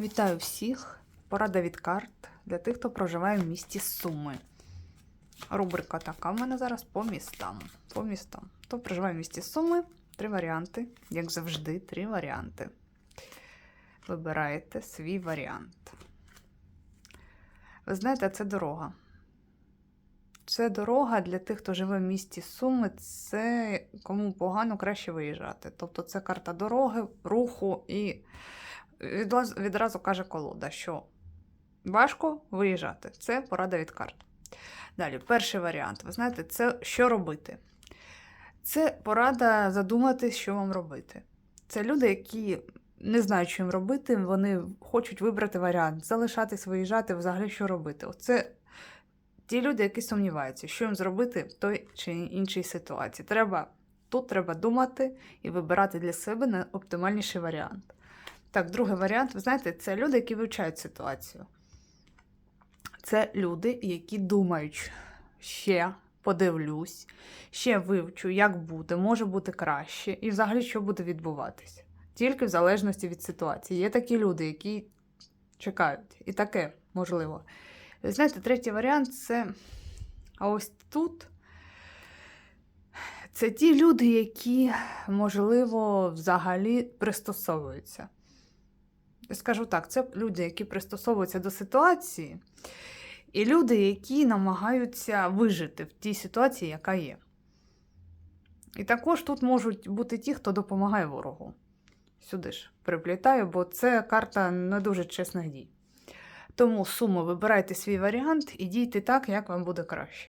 Вітаю всіх! Порада від карт для тих, хто проживає в місті Суми. Рубрика така в мене зараз по містам. По містам. Хто проживає в місті Суми? Три варіанти. Як завжди, три варіанти. Вибираєте свій варіант. Ви знаєте, це дорога. Це дорога для тих, хто живе в місті Суми. Це кому погано краще виїжджати. Тобто це карта дороги, руху і відразу, каже колода, що важко виїжджати. Це порада від карт. Далі, перший варіант. Ви знаєте, це що робити? Це порада задумати, що вам робити. Це люди, які не знають, що їм робити, вони хочуть вибрати варіант, залишатись, виїжджати, взагалі що робити. Оце ті люди, які сумніваються, що їм зробити в той чи іншій ситуації. Треба, тут треба думати і вибирати для себе найоптимальніший варіант. Так, другий варіант, ви знаєте, це люди, які вивчають ситуацію. Це люди, які думають, ще подивлюсь, ще вивчу, як буде, може бути краще, і взагалі що буде відбуватися. Тільки в залежності від ситуації. Є такі люди, які чекають. І таке можливо. Ви Знаєте, третій варіант це. А ось тут це ті люди, які, можливо, взагалі пристосовуються. Скажу так, це люди, які пристосовуються до ситуації, і люди, які намагаються вижити в тій ситуації, яка є. І також тут можуть бути ті, хто допомагає ворогу. Сюди ж приплітаю, бо це карта не дуже чесних дій. Тому сумо вибирайте свій варіант і дійте так, як вам буде краще.